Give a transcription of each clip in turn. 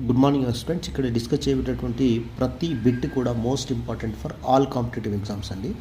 Good morning students. ఇక్కడ discuss చేయబడేటువంటి ప్రతి బిట్ కూడా most important for all competitive exams అండి.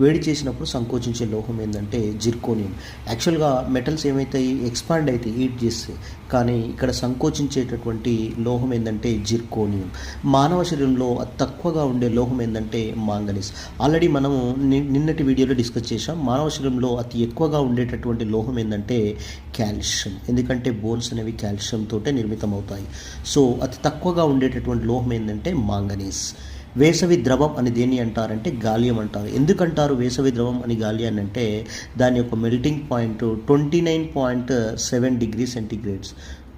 వేడి చేసినప్పుడు సంకోచించే లోహం ఏంటంటే జిర్కోనియం. యాక్చువల్గా మెటల్స్ ఏమైతాయి? ఎక్స్పాండ్ అయితే హీట్ చేస్తే కానీ ఇక్కడ సంకోచించేటటువంటి లోహం ఏంటంటే జిర్కోనియం. మానవ శరీరంలో తక్కువగా ఉండే లోహం ఏంటంటే మాంగనీస్. ఆల్రెడీ మనము ని- నిన్నటి వీడియోలో డిస్కస్ చేసాం మానవ శరీరంలో అతి ఎక్కువగా ఉండేటటువంటి లోహం ఏంటంటే కాల్షియం. ఎందుకంటే బోన్స్ అనేవి కాల్షియంతో తోటే నిర్మితం అవుతాయి సో అతి తక్కువగా ఉండేటటువంటి లోహం ఏంటంటే మాంగనీస్. వేసవి ద్రవం అని దేన్ని అంటారంటే గాలియం అంటారు. ఎందుకంటారు వేసవి ద్రవం అని గాలియం అంటే దాని యొక్క melting point twenty nine point seven degree centigrades.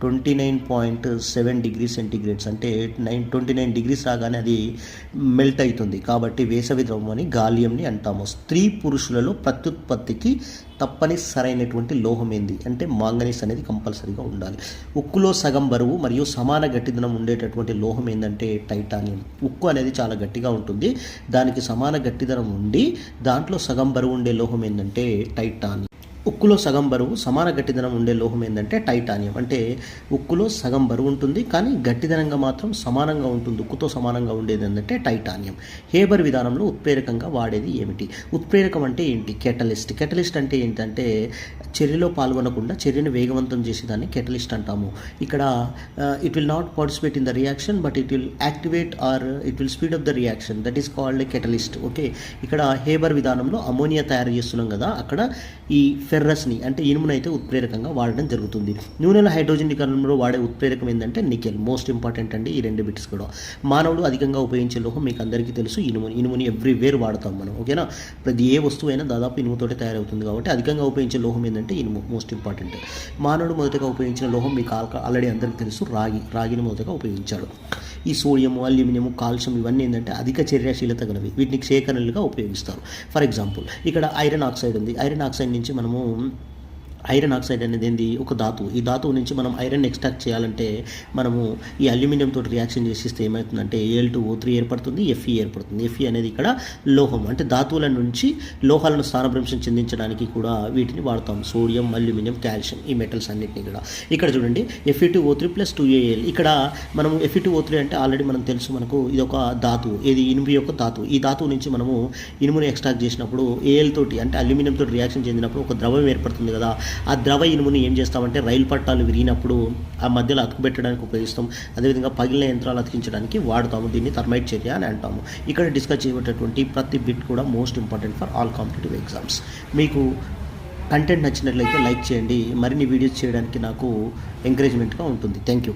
Twenty nine point seven degree centigrades అంటే నైన్ ట్వంటీ నైన్ డిగ్రీస్ రాగానే అది మెల్ట్ అవుతుంది. కాబట్టి వేసవి ద్రవం అని గాలియంని అంటాము. స్త్రీ పురుషులలో ప్రత్యుత్పత్తికి తప్పని సరైనటువంటి లోహం ఏంది? అంటే మాంగనీస్ అనేది కంపల్సరీగా ఉండాలి. ఉక్కులో సగం బరువు మరియు సమాన గట్టిదనం ఉండేటటువంటి లోహం ఏంటంటే టైటానియం. ఉక్కు అనేది చాలా గట్టిగా ఉంటుంది. దానికి సమాన గట్టిదనం ఉండి దాంట్లో సగం బరువు ఉండే లోహం ఏంటంటే టైటానియం. ఉక్కులో సగం బరువు సమాన గట్టిదనం ఉండే లోహం ఏంటంటే టైటానియం. అంటే ఉక్కులో సగం బరువు ఉంటుంది కానీ గట్టిదనంగా మాత్రం సమానంగా ఉంటుంది. ఉక్కుతో సమానంగా ఉండేది ఏంటంటే టైటానియం. హేబర్ విధానంలో ఉత్ప్రేరకంగా వాడేది ఏమిటి? ఉత్ప్రేరకం అంటే ఏంటి? కెటలిస్ట్. కెటలిస్ట్ అంటే ఏంటంటే చర్యలో పాల్గొనకుండా చర్యను వేగవంతం చేసేదాన్ని కెటలిస్ట్ అంటాము. ఇక్కడ it will not participate in the reaction but it will activate or it will speed up the reaction that is called catalyst okay ఇక్కడ హేబర్ విధానంలో అమోనియా తయారు చేస్తున్నాం కదా. అక్కడ ఈ ఫెర్రస్ని అంటే ఇనుమునైతే ఉత్ప్రేరకంగా వాడడం జరుగుతుంది. నూనెల హైడ్రోజనీకరణలో వాడే ఉత్ప్రేరకం ఏంటంటే నికెల్ మోస్ట్ ఇంపార్టెంట్ అండి ఈ రెండు బిట్స్ కూడా. మానవుడు అధికంగా ఉపయోగించే లోహం మీకు అందరికీ తెలుసు ఇనుము ఇనుముని ఎవ్రీవేర్ వాడతాం మనం ఓకేనా? ప్రతి ఏ వస్తువు అయినా దాదాపు ఇనుముతోటే తయారవుతుంది కాబట్టి అధికంగా ఉపయోగించే లోహం ఏంటంటే ఇనుము మోస్ట్ ఇంపార్టెంట్. మానవుడు మొదటగా ఉపయోగించిన లోహం మీకు ఆల్రెడీ అందరికీ తెలుసు రాగి రాగిని మొదటగా ఉపయోగించాడు. ఈ సోడియం అల్యూమినియం కాల్షియం ఇవన్నీ ఏంటంటే అధిక చర్యాశీలత గలవి వీటిని సేకరణలుగా ఉపయోగిస్తారు. ఫర్ ఎగ్జాంపుల్ ఇక్కడ ఐరన్ ఆక్సైడ్ ఉంది. ఐరన్ ఆక్సైడ్ నుంచి మనము home ఐరన్ ఆక్సైడ్ అనేది ఏంది? ఒక ధాతువు. ఈ ధాతువు నుంచి మనం ఐరన్ ఎక్స్ట్రాక్ట్ చేయాలంటే మనము ఈ అల్యూమినియం తోటి రియాక్షన్ చేసిస్తే ఏమవుతుందంటే ఏఎల్ టూ ఓ త్రీ ఏర్పడుతుంది ఎఫ్ఈ ఏర్పడుతుంది. ఎఫ్ఈ అనేది ఇక్కడ లోహం. అంటే ధాతువుల నుంచి లోహాలను స్థానభ్రంశం చెందించడానికి కూడా వీటిని వాడతాం. సోడియం అల్యూమినియం కాల్షియం ఈ మెటల్స్ అన్నిటిని కూడా. ఇక్కడ చూడండి FE two O three plus two AL ఇక్కడ మనం ఎఫ్ఈ టూ ఓ త్రీ అంటే ఆల్రెడీ మనం తెలుసు మనకు ఇది ఒక ధాతువు. ఇది ఇనుము యొక్క ధాతువు. ఈ ధాతువు నుంచి మనము ఇనుముని ఎక్స్ట్రాక్ట్ చేసినప్పుడు ఏఎల్ తోటి అంటే అల్యూమినియం తోటి రియాక్షన్ చెందినప్పుడు ఒక ద్రవం ఏర్పడుతుంది కదా. ఆ ద్రవ ఇనుముని ఏం చేస్తామంటే రైలు పట్టాలు విరిగినప్పుడు ఆ మధ్యలో అతుకుపెట్టడానికి ఉపయోగిస్తాం. అదేవిధంగా పగిలిన యంత్రాలు అతికించడానికి వాడతాము. దీన్ని థర్మైట్ చర్య అని అంటాము. ఇక్కడ డిస్కస్ చేయబడేటువంటి ప్రతి బిట్ కూడా most important for all competitive exams. మీకు కంటెంట్ నచ్చినట్లయితే లైక్ చేయండి. మరిన్ని వీడియోస్ చేయడానికి నాకు ఎంకరేజ్మెంట్గా ఉంటుంది. Thank you